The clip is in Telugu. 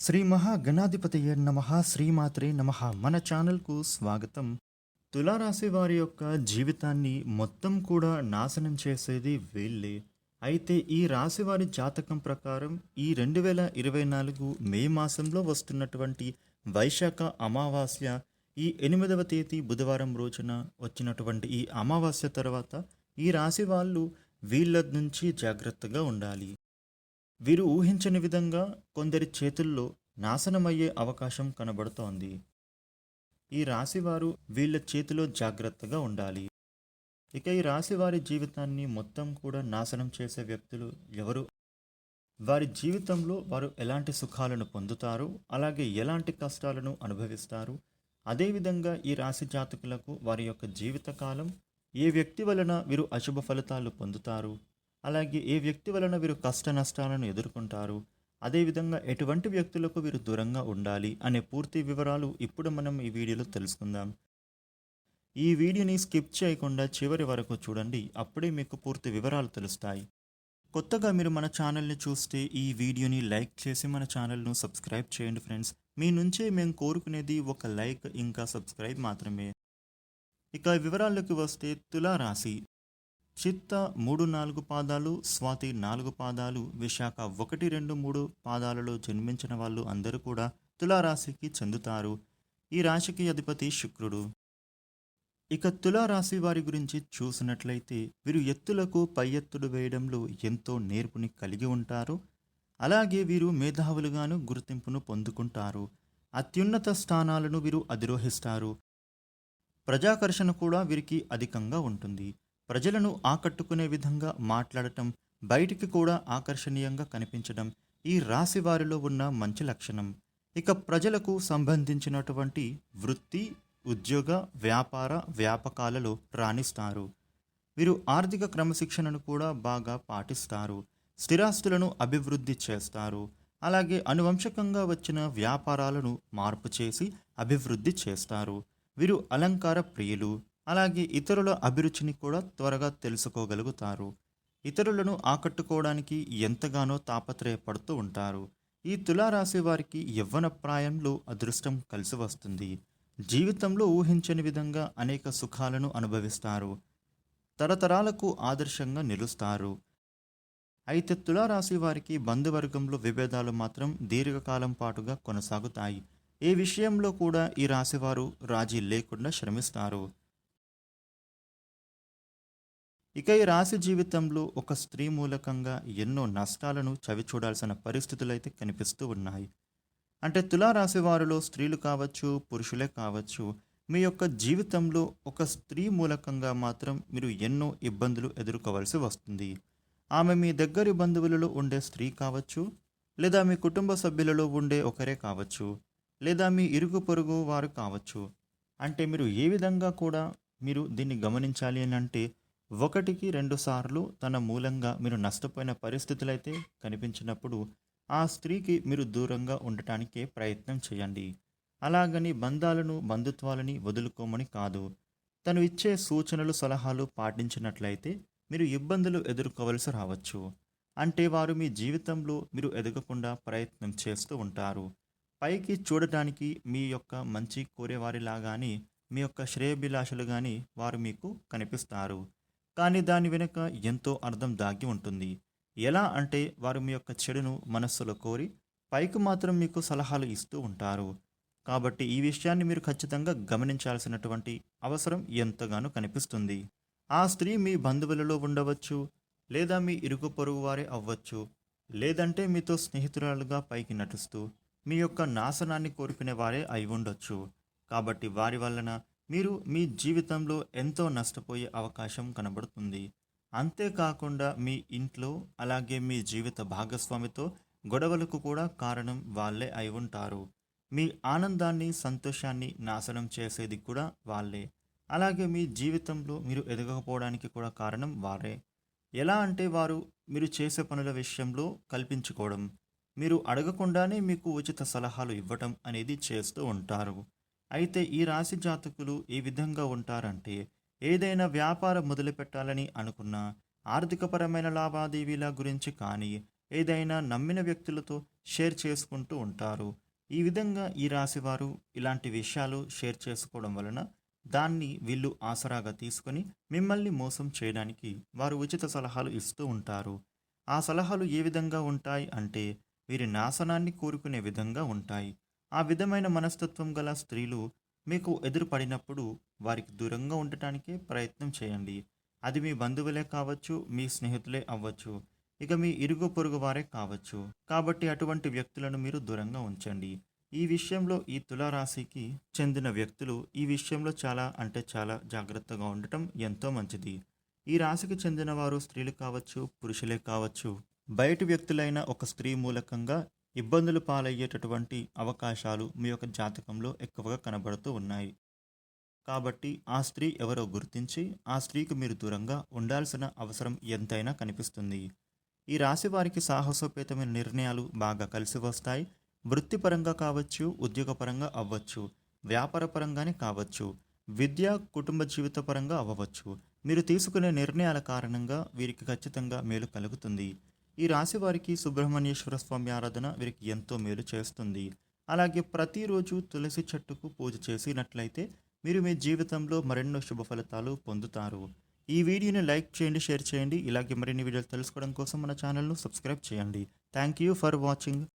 శ్రీ మహాగణాధిపతయ నమ శ్రీమాత్రే నమ. మన ఛానల్కు స్వాగతం. తులారాశి వారి యొక్క జీవితాన్ని మొత్తం కూడా నాశనం చేసేది వీళ్ళే. అయితే ఈ రాశి వారి జాతకం ప్రకారం ఈ రెండు వేల ఇరవై నాలుగు మే మాసంలో వస్తున్నటువంటి వైశాఖ అమావాస్య ఈ ఎనిమిదవ తేదీ బుధవారం రోజున వచ్చినటువంటి ఈ అమావాస్య తర్వాత ఈ రాశి వాళ్ళు వీళ్ళ నుంచి జాగ్రత్తగా ఉండాలి. వీరు ఊహించని విధంగా కొందరి చేతుల్లో నాశనమయ్యే అవకాశం కనబడుతోంది. ఈ రాశివారు వీళ్ళ చేతిలో జాగ్రత్తగా ఉండాలి. ఇక ఈ రాశి వారి జీవితాన్ని మొత్తం కూడా నాశనం చేసే వ్యక్తులు ఎవరు? వారి జీవితంలో వారు ఎలాంటి సుఖాలను పొందుతారు? అలాగే ఎలాంటి కష్టాలను అనుభవిస్తారు? అదేవిధంగా ఈ రాశి జాతకులకు వారి యొక్క జీవితకాలం ఏ వ్యక్తి వలన వీరు అశుభ ఫలితాలు పొందుతారు? అలాగే ఏ వ్యక్తి వలన వీరు కష్ట నష్టాలను ఎదుర్కొంటారు అదేవిధంగా ఎటువంటి వ్యక్తులకు వీరు దూరంగా ఉండాలి అనే పూర్తి వివరాలు ఇప్పుడు మనం ఈ వీడియోలో తెలుసుకుందాం. ఈ వీడియోని స్కిప్ చేయకుండా చివరి వరకు చూడండి అప్పుడే మీకు పూర్తి వివరాలు తెలుస్తాయి. కొత్తగా మీరు మన ఛానల్ని చూస్తే ఈ వీడియోని లైక్ చేసి మన ఛానల్ను సబ్స్క్రైబ్ చేయండి ఫ్రెండ్స్. మీ నుంచే మేము కోరుకునేది ఒక లైక్ ఇంకా సబ్స్క్రైబ్ మాత్రమే. ఇక వివరాల్లోకి వస్తే తులారాశి. చిత్త మూడు నాలుగు పాదాలు స్వాతి నాలుగు పాదాలు విశాఖ ఒకటి రెండు మూడు పాదాలలో జన్మించిన వాళ్ళు అందరూ కూడా తులారాశికి చెందుతారు. ఈ రాశికి అధిపతి శుక్రుడు. ఇక తులారాశి వారి గురించి చూసినట్లయితే వీరు ఎత్తులకు పై ఎత్తుడు వేయడంలో ఎంతో నేర్పుని కలిగి ఉంటారు. అలాగే వీరు మేధావులుగాను గుర్తింపును పొందుకుంటారు. అత్యున్నత స్థానాలను వీరు అధిరోహిస్తారు. ప్రజాకర్షణ కూడా వీరికి అధికంగా ఉంటుంది. ప్రజలను ఆకట్టుకునే విధంగా మాట్లాడటం బయటికి కూడా ఆకర్షణీయంగా కనిపించడం ఈ రాశి వారిలో ఉన్న మంచి లక్షణం. ఇక ప్రజలకు సంబంధించినటువంటి వృత్తి ఉద్యోగ వ్యాపార వ్యాపకాలలో రాణిస్తారు. వీరు ఆర్థిక క్రమశిక్షణను కూడా బాగా పాటిస్తారు. స్థిరాస్తులను అభివృద్ధి చేస్తారు. అలాగే అనువంశకంగా వచ్చిన వ్యాపారాలను మార్పు చేసి అభివృద్ధి చేస్తారు. వీరు అలంకార ప్రియులు అలాగే ఇతరుల అభిరుచిని కూడా త్వరగా తెలుసుకోగలుగుతారు. ఇతరులను ఆకట్టుకోవడానికి ఎంతగానో తాపత్రయపడుతూ ఉంటారు. ఈ తులారాశి వారికి యవ్వన ప్రాయంలో అదృష్టం కలిసి వస్తుంది. జీవితంలో ఊహించని విధంగా అనేక సుఖాలను అనుభవిస్తారు. తరతరాలకు ఆదర్శంగా నిలుస్తారు. అయితే తులారాశి వారికి బంధువర్గంలో విభేదాలు మాత్రం దీర్ఘకాలం పాటుగా కొనసాగుతాయి. ఏ విషయంలో కూడా ఈ రాశివారు రాజీ లేకుండా శ్రమిస్తారు. ఇక ఈ రాశి జీవితంలో ఒక స్త్రీ మూలకంగా ఎన్నో నష్టాలను చవిచూడాల్సిన పరిస్థితులు అయితే కనిపిస్తూ ఉన్నాయి. అంటే తులారాశి వారిలో స్త్రీలు కావచ్చు పురుషులే కావచ్చు మీ యొక్క జీవితంలో ఒక స్త్రీ మూలకంగా మాత్రం మీరు ఎన్నో ఇబ్బందులు ఎదుర్కోవాల్సి వస్తుంది. ఆమె మీ దగ్గరి బంధువులలో ఉండే స్త్రీ కావచ్చు లేదా మీ కుటుంబ సభ్యులలో ఉండే ఒకరే కావచ్చు లేదా మీ ఇరుగు పొరుగు వారు కావచ్చు. అంటే మీరు ఏ విధంగా కూడా మీరు దీన్ని గమనించాలి అని అంటే ఒకటికి రెండు సార్లు తన మూలంగా మీరు నష్టపోయిన పరిస్థితులు అయితే కనిపించినప్పుడు ఆ స్త్రీకి మీరు దూరంగా ఉండటానికే ప్రయత్నం చేయండి. అలాగని బంధాలను బంధుత్వాలని వదులుకోమని కాదు. తను ఇచ్చే సూచనలు సలహాలు పాటించినట్లయితే మీరు ఇబ్బందులు ఎదుర్కోవలసి రావచ్చు. అంటే వారు మీ జీవితంలో మీరు ఎదగకుండా ప్రయత్నం చేస్తూ ఉంటారు. పైకి చూడటానికి మీ యొక్క మంచి కోరేవారిలాగానే మీ యొక్క శ్రేయభిలాషలు కానీ వారు మీకు కనిపిస్తారు. కానీ దాని వెనుక ఎంతో అర్థం దాగి ఉంటుంది. ఎలా అంటే వారు మీ యొక్క చెడును మనస్సులో కోరి పైకి మాత్రం మీకు సలహాలు ఇస్తూ ఉంటారు. కాబట్టి ఈ విషయాన్ని మీరు ఖచ్చితంగా గమనించాల్సినటువంటి అవసరం ఎంతగానో కనిపిస్తుంది. ఆ స్త్రీ మీ బంధువులలో ఉండవచ్చు లేదా మీ ఇరుగు పొరుగు వారే అవ్వచ్చు లేదంటే మీతో స్నేహితురాలుగా పైకి నటిస్తూ మీ యొక్క నాశనాన్ని కోరుకునే వారే అయి ఉండొచ్చు. కాబట్టి వారి వలన మీరు మీ జీవితంలో ఎంతో నష్టపోయే అవకాశం కనబడుతుంది. అంతేకాకుండా మీ ఇంట్లో అలాగే మీ జీవిత భాగస్వామితో గొడవలకు కూడా కారణం వాళ్ళే అయి ఉంటారు. మీ ఆనందాన్ని సంతోషాన్ని నాశనం చేసేది కూడా వాళ్ళే. అలాగే మీ జీవితంలో మీరు ఎదగకపోవడానికి కూడా కారణం వారే. ఎలా అంటే వారు మీరు చేసే పనుల విషయంలో కల్పించుకోవడం మీరు అడగకుండానే మీకు ఉచిత సలహాలు ఇవ్వటం అనేది చేస్తూ ఉంటారు. అయితే ఈ రాశి జాతకులు ఈ విధంగా ఉంటారంటే ఏదైనా వ్యాపారం మొదలుపెట్టాలని అనుకున్నా ఆర్థికపరమైన లావాదేవీల గురించి కానీ ఏదైనా నమ్మిన వ్యక్తులతో షేర్ చేసుకుంటూ ఉంటారు. ఈ విధంగా ఈ రాశివారు ఇలాంటి విషయాలు షేర్ చేసుకోవడం వలన దాన్ని వీళ్ళు ఆసరాగా తీసుకొని మిమ్మల్ని మోసం చేయడానికి వారు ఉచిత సలహాలు ఇస్తూ ఉంటారు. ఆ సలహాలు ఏ విధంగా ఉంటాయి అంటే వీరి నాశనాన్ని కోరుకునే విధంగా ఉంటాయి. ఆ విధమైన మనస్తత్వం గల స్త్రీలు మీకు ఎదురుపడినప్పుడు వారికి దూరంగా ఉండటానికే ప్రయత్నం చేయండి. అది మీ బంధువులే కావచ్చు మీ స్నేహితులే అవ్వచ్చు ఇక మీ ఇరుగు పొరుగు వారే కావచ్చు. కాబట్టి అటువంటి వ్యక్తులను మీరు దూరంగా ఉంచండి. ఈ విషయంలో ఈ తులారాశికి చెందిన వ్యక్తులు ఈ విషయంలో చాలా అంటే చాలా జాగ్రత్తగా ఉండటం ఎంతో మంచిది. ఈ రాశికి చెందిన వారు స్త్రీలు కావచ్చు పురుషులే కావచ్చు బయటి వ్యక్తులైన ఒక స్త్రీ మూలకంగా ఇబ్బందులు పాలయ్యేటటువంటి అవకాశాలు మీ యొక్క జాతకంలో ఎక్కువగా కనబడుతూ ఉన్నాయి. కాబట్టి ఆ స్త్రీ ఎవరో గుర్తించి ఆ స్త్రీకి మీరు దూరంగా ఉండాల్సిన అవసరం ఎంతైనా కనిపిస్తుంది. ఈ రాశి వారికి సాహసోపేతమైన నిర్ణయాలు బాగా కలిసి వస్తాయి. వృత్తిపరంగా కావచ్చు ఉద్యోగపరంగా అవ్వచ్చు వ్యాపారపరంగానే కావచ్చు విద్య కుటుంబ జీవిత పరంగా అవ్వవచ్చు మీరు తీసుకునే నిర్ణయాల కారణంగా వీరికి ఖచ్చితంగా మేలు కలుగుతుంది. ఈ రాశి వారికి సుబ్రహ్మణ్యేశ్వర స్వామి ఆరాధన వీరికి ఎంతో మేలు చేస్తుంది. అలాగే ప్రతిరోజు తులసి చెట్టుకు పూజ చేసినట్లయితే మీరు మీ జీవితంలో మరెన్నో శుభ ఫలితాలు పొందుతారు. ఈ వీడియోని లైక్ చేయండి షేర్ చేయండి. ఇలాగే మరిన్ని వీడియోలు తెలుసుకోవడం కోసం మన ఛానల్ను సబ్స్క్రైబ్ చేయండి. Thank you for watching.